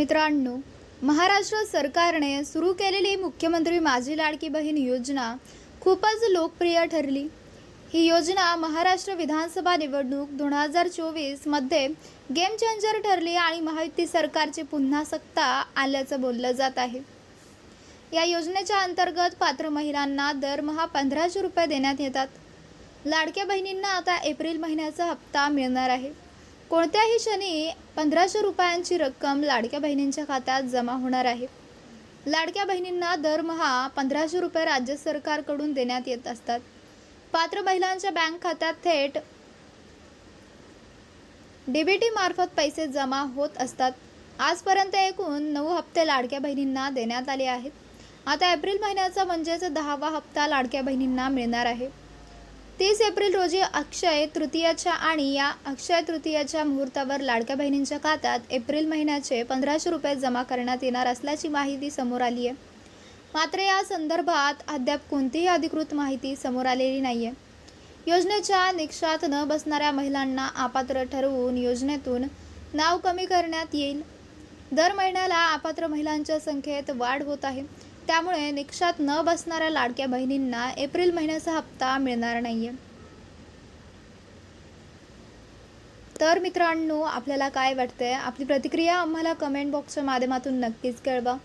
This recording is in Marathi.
मित्रांनो महाराष्ट्र सरकारने सुरू केलेली मुख्यमंत्री माझी लाडकी बहीण योजना खूपच लोकप्रिय ठरली. ही योजना महाराष्ट्र विधानसभा निवडणूक दोन हजार चोवीसमध्ये गेम चेंजर ठरली आणि महायुती सरकारची पुन्हा सत्ता आल्याचं बोललं जात आहे. या योजनेच्या अंतर्गत पात्र महिलांना दरमहा पंधराशे रुपये देण्यात येतात. लाडक्या बहिणींना आता एप्रिल महिन्याचा हप्ता मिळणार आहे. कोणत्याही क्षणी पंधराशे रुपयांची रक्कम लाडक्या बहिणींच्या खात्यात जमा होणार आहे. लाडक्या बहिणींना दरमहा पंधराशे रुपये राज्य सरकारकडून देण्यात येत असतात. पात्र महिलांच्या बँक खात्यात थेट डीबीटी मार्फत पैसे जमा होत असतात. आजपर्यंत एकूण नऊ हप्ते लाडक्या बहिणींना देण्यात आले आहेत. आता एप्रिल महिन्याचा म्हणजेच दहावा हप्ता लाडक्या बहिणींना मिळणार आहे. तीस एप्रिल रोजी अक्षय तृतीयाच्या आणि या अक्षय तृतीयाच्या मुहूर्तावर लाडक्या बहिणींच्या खात्यात एप्रिल महिन्याचे पंधराशे रुपये जमा करण्यात येणार असल्याची माहिती समोर आली आहे. मात्र या संदर्भात अद्याप कोणतीही अधिकृत माहिती समोर आलेली नाही आहे योजनेच्या निकषात न बसणाऱ्या महिलांना अपात्र ठरवून योजनेतून नाव कमी करण्यात येईल. दर महिन्याला अपात्र महिलांच्या संख्येत वाढ होत आहे. त्यामुळे निकषात न बसणाऱ्या लाडक्या बहिणींना एप्रिल महिन्याचा हप्ता मिळणार नाहीये. तर मित्रांनो आपल्याला काय वाटतंय? आपली प्रतिक्रिया आम्हाला कमेंट बॉक्सच्या माध्यमातून नक्कीच कळवा.